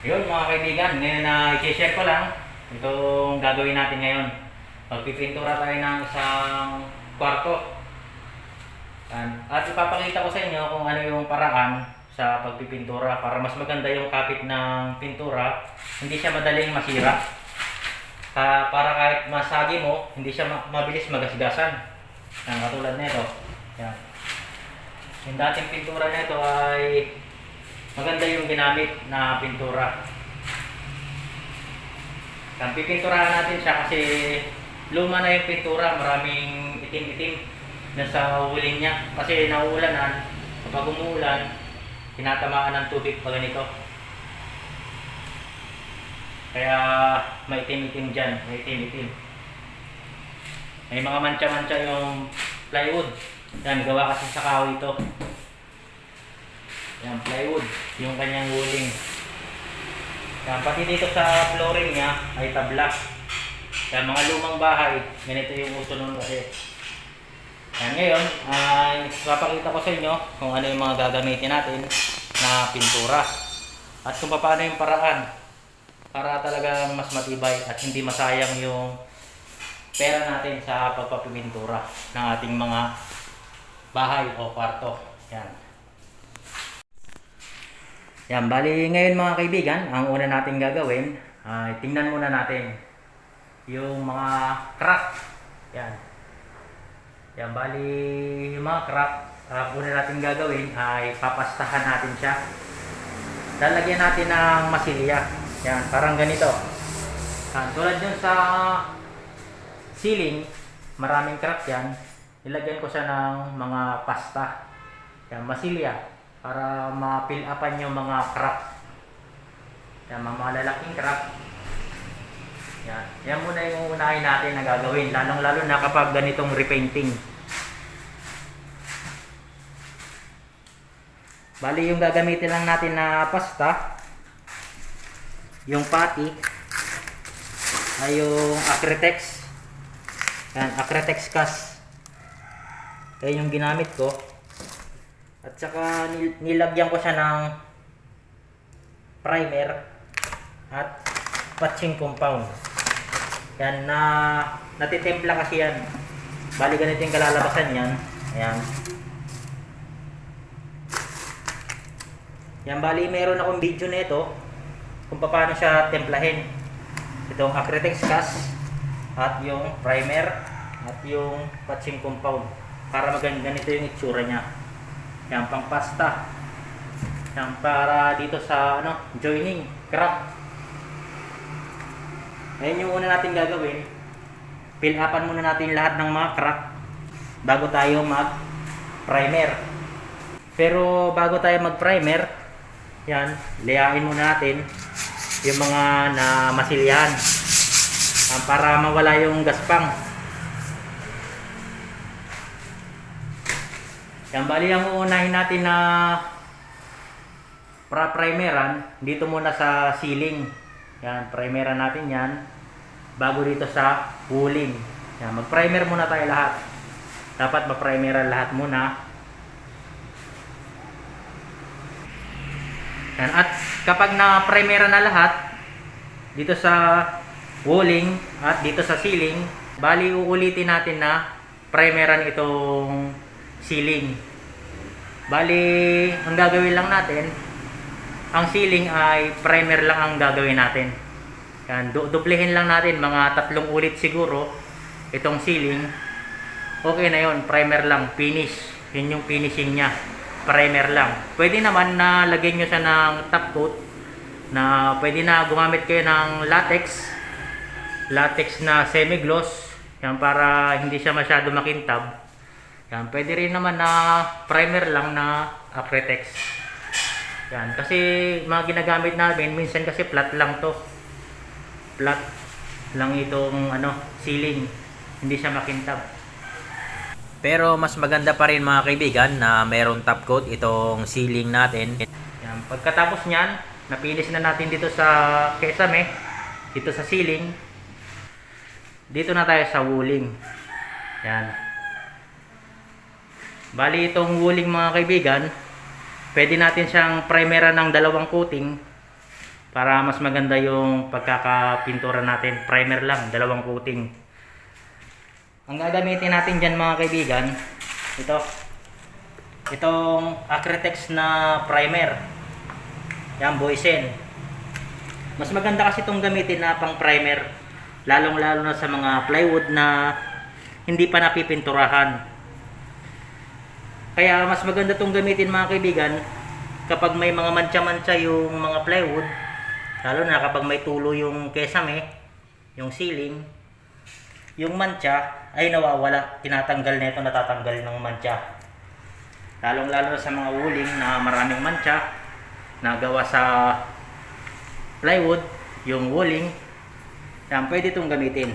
Yun mga kaibigan, ngayon na i-share ko lang itong gagawin natin ngayon. Magpipintura tayo ng isang kwarto. At ipapakita ko sa inyo kung ano yung paraan sa pagpipintura para mas maganda yung kapit ng pintura, hindi siya madaling masira. Pa- para kahit masagi mo, hindi siya ma- mabilis magasgasan. Yan, katulad nito. Yan. Yung dating pintura nito ay maganda yung ginamit na pintura. Yan, pipinturahan natin siya kasi luma na yung pintura, maraming itim-itim na sa huling niya. Kasi nauulanan, kapag umuulan, tinatamaan ng tubig pa ganito. Kaya maitim-itim dyan, maitim-itim. May mga mancha-mancha yung plywood. Yan, gawa kasi sa kahoy ito. Yan, plywood. Yung kanyang wuling. Yan, pati dito sa flooring niya ay tabla. Yan, mga lumang bahay. Ganito yung uso nun kasi. Yan, ngayon, ay papakita ko sa inyo kung ano yung mga gagamitin natin na pintura. At kung paano yung paraan para talagang mas matibay at hindi masayang yung pera natin sa pagpapipintura ng ating mga bahay o kwarto. Yan. Yan, bali ngayon mga kaibigan, ang una natin gagawin ay tingnan muna natin yung mga crack. Yan. Yan, bali yung mga crack, ang una natin gagawin ay papastahan natin siya. Lalagyan natin ng masilya. Yan, parang ganito. Yan, tulad yun sa ceiling, maraming crack yan. Nilagyan ko siya ng mga pasta. Yan, masilya. Para ma-fill upan yung mga crack. Yan, mga malalaking crack. Yan. Yan muna yung unahin natin na gagawin. Lalong-lalo na kapag ganitong repainting. Bali yung gagamitin lang natin na pasta, yung pati, ay yung Acrytex. Yan, Acrytex Cast. Yan yung ginamit ko. At saka nil- nilagyan ko siya ng primer at patching compound. Yan na natitimpla kasi yan. Bali ganito yung kalalabasan yan. Ayan. Yan bali meron akong video nito kung paano siya templahin. Itong Acrytex Cast at yung primer at yung patching compound para maganda ganito yung itsura niya. Yan pang pasta. Yan para dito sa ano, joining, crack. Ayan yung una natin gagawin. Fill upan muna natin lahat ng mga crack bago tayo mag primer. Pero bago tayo mag primer, yan, layain muna natin yung mga na masilyan Ah, para mawala yung gaspang. Yan, bali ang uunahin natin na para primeran dito muna sa ceiling. Yan, primeran natin yan bago dito sa wooling. Yan, mag-primer muna tayo lahat. Dapat ma-primeran lahat muna. Yan, at kapag na-primera na lahat dito sa walling at dito sa ceiling, bali uulitin natin na primeran itong ceiling. Bali, ang gagawin lang natin, ang ceiling ay primer lang ang gagawin natin. Yan, du- duplihin lang natin mga tatlong ulit siguro itong ceiling. Okay na yon primer lang, finish. Yun yung finishing niya. Primer lang. Pwede naman na lagyan nyo siya ng top coat na pwede na gumamit kayo ng latex. Latex na semi-gloss. Yan para hindi siya masyado makintab. Yan, pwede rin naman na primer lang na Acrytex. Yan, kasi mga ginagamit namin, minsan kasi flat lang to. Flat lang itong ano, ceiling. Hindi siya makintab. Pero mas maganda pa rin mga kaibigan na meron top coat itong ceiling natin. Yan, pagkatapos niyan, napilis na natin dito sa kesame, dito sa ceiling. Dito na tayo sa wooling. Yan. Bali itong wooling mga kaibigan, pwede natin siyang primera ng dalawang coating Para mas maganda yung pagkakapintura natin. Primer lang, dalawang coating. Ang gagamitin natin dyan mga kaibigan, ito. Itong Acrytex na primer. Yan, Boysen. Mas maganda kasi itong gamitin na pang primer. Lalong lalo na sa mga plywood na hindi pa napipinturahan. Kaya mas maganda itong gamitin mga kaibigan kapag may mga mantsa-mantsa yung mga plywood. Lalo na kapag may tulo yung kesame, yung ceiling, yung mantsa ay nawawala. Tinatanggal nito, natatanggal ng mantsa. Lalong lalo sa mga wuling na maraming mantsa na gawa sa plywood, yung wuling, yan, pwede itong gamitin.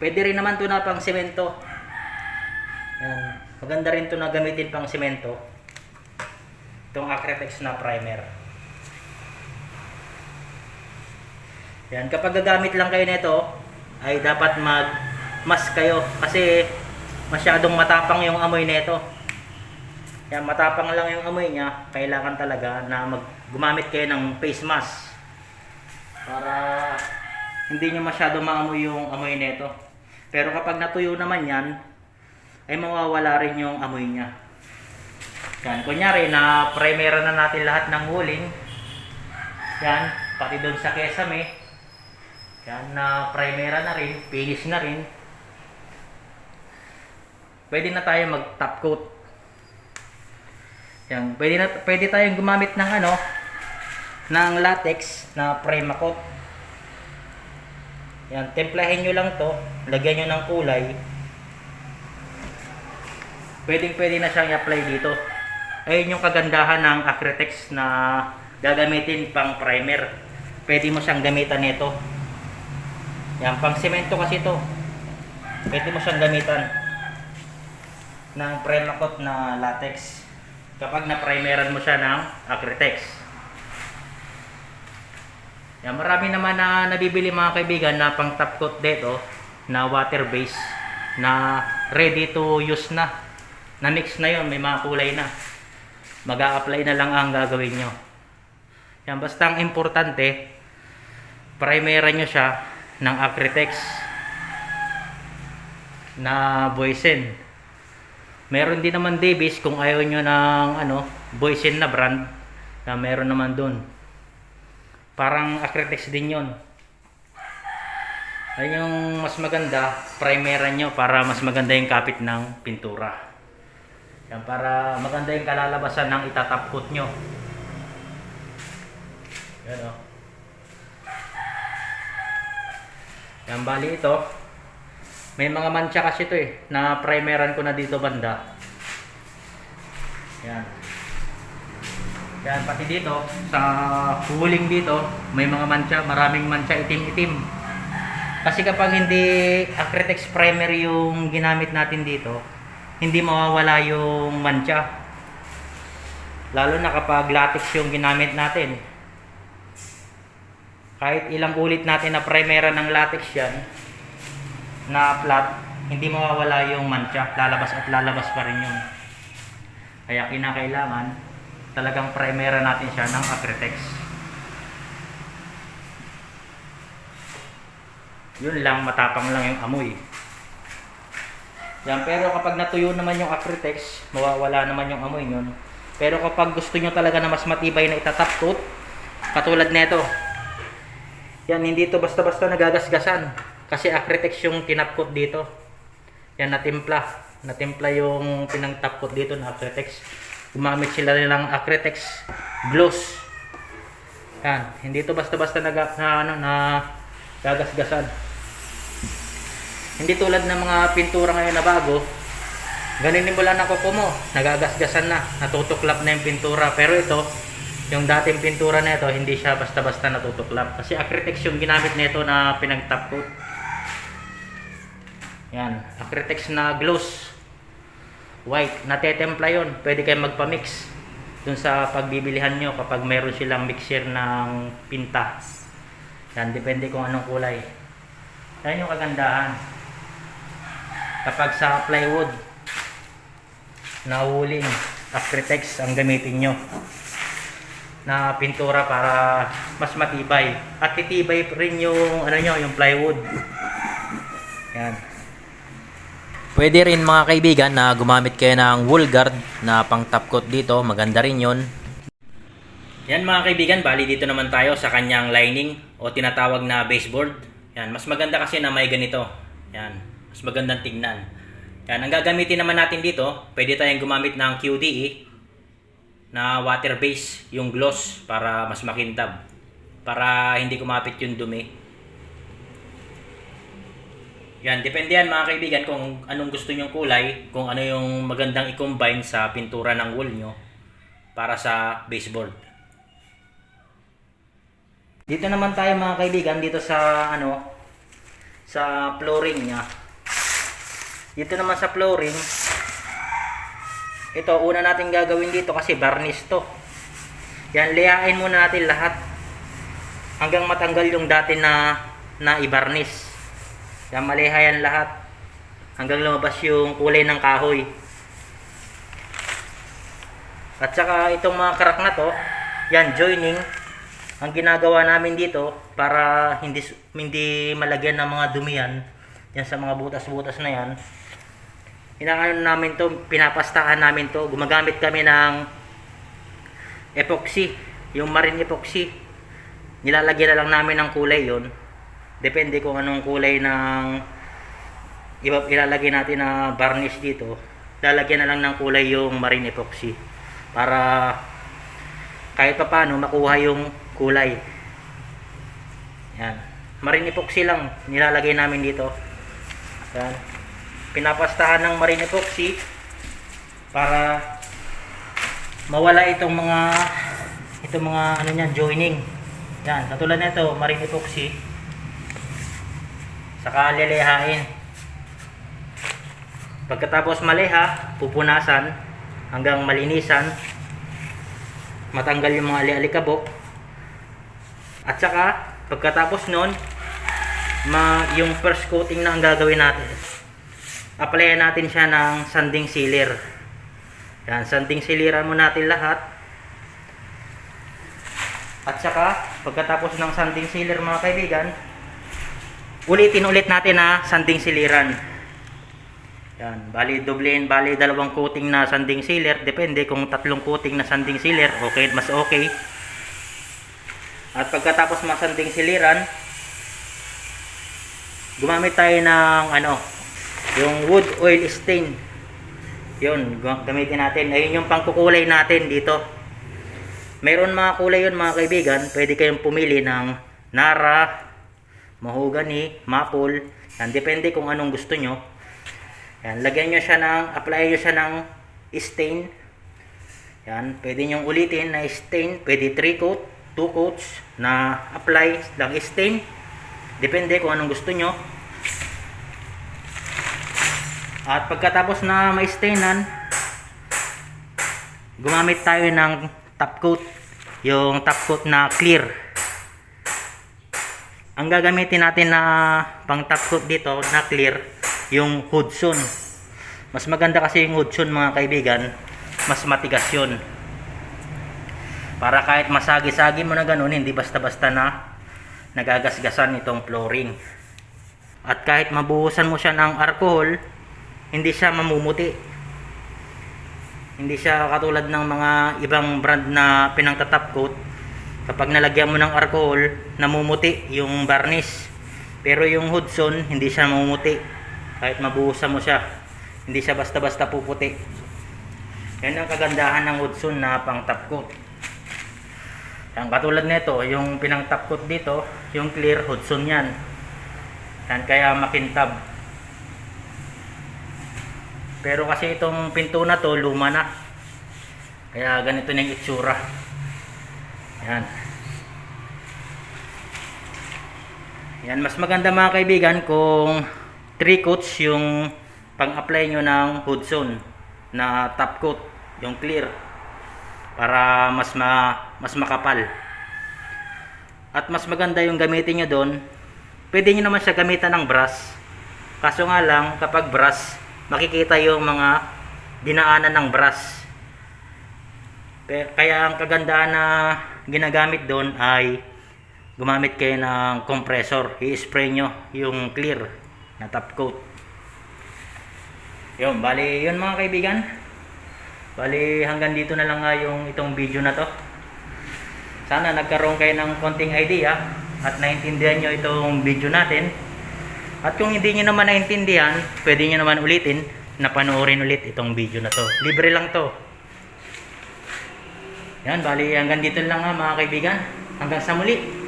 Pwede rin naman ito na pang semento. Yan, maganda rin ito na gamitin pang semento. Itong Acrytex na primer. Yan, kapag gagamit lang kayo nito, ay dapat mag mask kayo kasi masyadong matapang yung amoy nito. Yan, matapang lang yung amoy niya, kailangan talaga na mag gumamit kayo ng face mask para hindi nyo masyado maamoy yung amoy nito. Pero kapag natuyo naman yan, ay mawawala rin yung amoy niya. Yan, kunyari na primera na natin lahat ng huling. Yan, pati doon sa kesame. Yan, na primera na rin, finish na rin. Pwede na tayo mag top coat. Yan, pwede na pwede tayong gumamit ng ano ng latex na Primacoat. Yan, templahin nyo lang to, lagyan nyo ng kulay. Pwedeng pwede na siyang i-apply dito. Ayun yung kagandahan ng Acrytex na gagamitin pang primer. Pwede mo siyang gamitan nito. Yan, pang semento kasi to. Pwede mo siyang gamitan ng Primacoat na latex kapag na-primeran mo siya ng Acrytex. Yan, marami naman na nabibili mga kaibigan na pang top coat dito na water base na ready to use na. Na mix na yon, may mga kulay na. mag apply na lang ang gagawin nyo. Yan, basta ang importante, primera nyo siya ng Acrytex na Boysen. Meron din naman Davis kung ayaw nyo ng ano, Boysen na brand na meron naman dun. Parang Acrytex din yon. Ayun yung mas maganda, primera nyo para mas maganda yung kapit ng pintura. Yan, para maganda yung kalalabasan ng itatap coat nyo. Yan o. Yan, bali ito. May mga mancha kasi ito eh, na primeran ko na dito banda. Yan. Yan, pati dito, sa huling dito, may mga mancha, maraming mancha itim-itim. Kasi kapag hindi Acrytex primer yung ginamit natin dito, hindi mawawala yung mancha. Lalo na kapag latex yung ginamit natin. Kahit ilang ulit natin na primera ng latex yan, na flat, hindi mawawala yung mancha. Lalabas at lalabas pa rin yun. Kaya kinakailangan, talagang primera natin siya ng Acrytex. Yun lang, matapang lang yung amoy. Yan, pero kapag natuyo naman yung Acrytex, mawawala naman yung amoy yun. Pero kapag gusto nyo talaga na mas matibay na itatap coat, katulad nito, yan, hindi to basta-basta nagagasgasan. Kasi Acrytex yung tinapkot dito. Yan, natimpla. Natimpla yung pinang-tapkot dito na Acrytex. Gumamit sila ng Acrytex gloss. Yan, hindi to basta-basta naga, na, ano, na gagasgasan. Hindi tulad ng mga pintura ngayon na bago, ganinin mo lang ang kuko nagagasgasan na, natutuklap na yung pintura. Pero ito, yung dating pintura na ito, hindi siya basta-basta natutuklap. Kasi Acrytex yung ginamit nito na pinag-top coat. Yan, Acrytex na gloss. White, natetempla yon. Pwede kayong magpa-mix dun sa pagbibilihan nyo kapag meron silang mixer ng pinta. Yan, depende kung anong kulay. Yan yung kagandahan. Kapag sa plywood, na huling Acrytex ang gamitin nyo. na pintura para mas matibay. At titibay rin yung ano nyo, yung plywood. Yan. Pwede rin mga kaibigan na gumamit kayo ng wool guard na pang top coat dito. Maganda rin yon. Yan mga kaibigan, bali dito naman tayo sa kanyang lining o tinatawag na baseboard. Yan, mas maganda kasi na may ganito. Yan, mas magandang tignan. Yan, ang gagamitin naman natin dito, pwede tayong gumamit ng QDE na water base, yung gloss para mas makintab. Para hindi kumapit yung dumi. Yan, depende yan mga kaibigan kung anong gusto nyong kulay, kung ano yung magandang i-combine sa pintura ng wool nyo para sa baseboard. Dito naman tayo mga kaibigan dito sa ano sa flooring niya. Dito naman sa flooring ito una natin gagawin dito kasi varnish to. Yan lihain muna natin lahat hanggang matanggal yung dati na na i-varnish. Yan maliha yan lahat hanggang lumabas yung kulay ng kahoy. At saka itong mga crack na to, yan joining ang ginagawa namin dito para hindi hindi malagyan ng mga dumihan yan sa mga butas-butas na yan inaano namin to pinapastahan namin to gumagamit kami ng epoxy yung marine epoxy nilalagyan na lang namin ng kulay yon depende kung anong kulay ng iba ilalagay natin na varnish dito lalagyan na lang ng kulay yung marine epoxy para kahit pa paano makuha yung kulay. Yan. Marine epoxy lang nilalagay namin dito. Yan. Pinapastahan ng marine epoxy para mawala itong mga itong mga ano niyan joining. Yan, katulad nito, marine epoxy. Saka lelehain. Pagkatapos maleha, pupunasan hanggang malinisan matanggal yung mga ali-alikabok at saka pagkatapos nun ma yung first coating na ang gagawin natin applyan natin siya ng sanding sealer. Yan sanding sealeran mo natin lahat. At saka pagkatapos ng sanding sealer mga kaibigan ulitin ulit natin na sanding sealeran yan, bali doblein, bali dalawang coating na sanding sealer, depende kung tatlong coating na sanding sealer, okay, mas okay. At pagkatapos masanding siliran, gumamit tayo ng ano, yung wood oil stain. Yun, gamitin natin. Ayun yung pangkukulay natin dito. Meron mga kulay yun mga kaibigan, pwede kayong pumili ng Nara, Mahogany, Maple, yan, depende kung anong gusto nyo. Yan, lagyan nyo siya ng, apply nyo siya ng stain. Yan, pwede nyo ulitin na stain, pwede 3 coat, 2 coats na apply ng stain. Depende kung anong gusto nyo. At pagkatapos na ma-stainan, gumamit tayo ng top coat. Yung top coat na clear. Ang gagamitin natin na pang top coat dito na clear, yung Hudson. Mas maganda kasi yung Hudson mga kaibigan, mas matigas yun. Para kahit masagi-sagi mo na ganun, hindi basta-basta na nagagasgasan itong flooring. At kahit mabuhusan mo siya ng alcohol, hindi siya mamumuti. Hindi siya katulad ng mga ibang brand na pinangtatop coat. Kapag nalagyan mo ng alcohol, namumuti yung varnish. Pero yung Hudson, hindi siya mamumuti. Kahit mabuhusan mo siya, hindi siya basta-basta puputi. Yan ang kagandahan ng Hudson na pang top coat. Yan, katulad nito, yung pinang top coat dito, yung clear Hudson yan. Yan, kaya makintab. Pero kasi itong pinto na to, luma na. Kaya ganito na yung itsura. Yan. Yan, mas maganda mga kaibigan kung 3 coats yung pang-apply nyo ng Hudson na top coat, yung clear para mas ma, mas makapal. At mas maganda yung gamitin nyo doon. Pwede nyo naman siya gamitan ng brush. Kaso nga lang, kapag brush, makikita yung mga dinaanan ng. Pe- Kaya ang kagandahan na ginagamit doon ay gumamit kayo ng compressor. I-spray nyo yung clear na top coat. Yun, bali yun mga kaibigan. Bali hanggang dito na lang nga yung itong video na to. Sana nagkaroon kayo ng konting idea at naintindihan nyo itong video natin. At kung hindi nyo naman naintindihan, pwede nyo naman ulitin na panoorin ulit itong video na to. Libre lang to. Yan, bali hanggang dito lang nga mga kaibigan. Hanggang sa muli.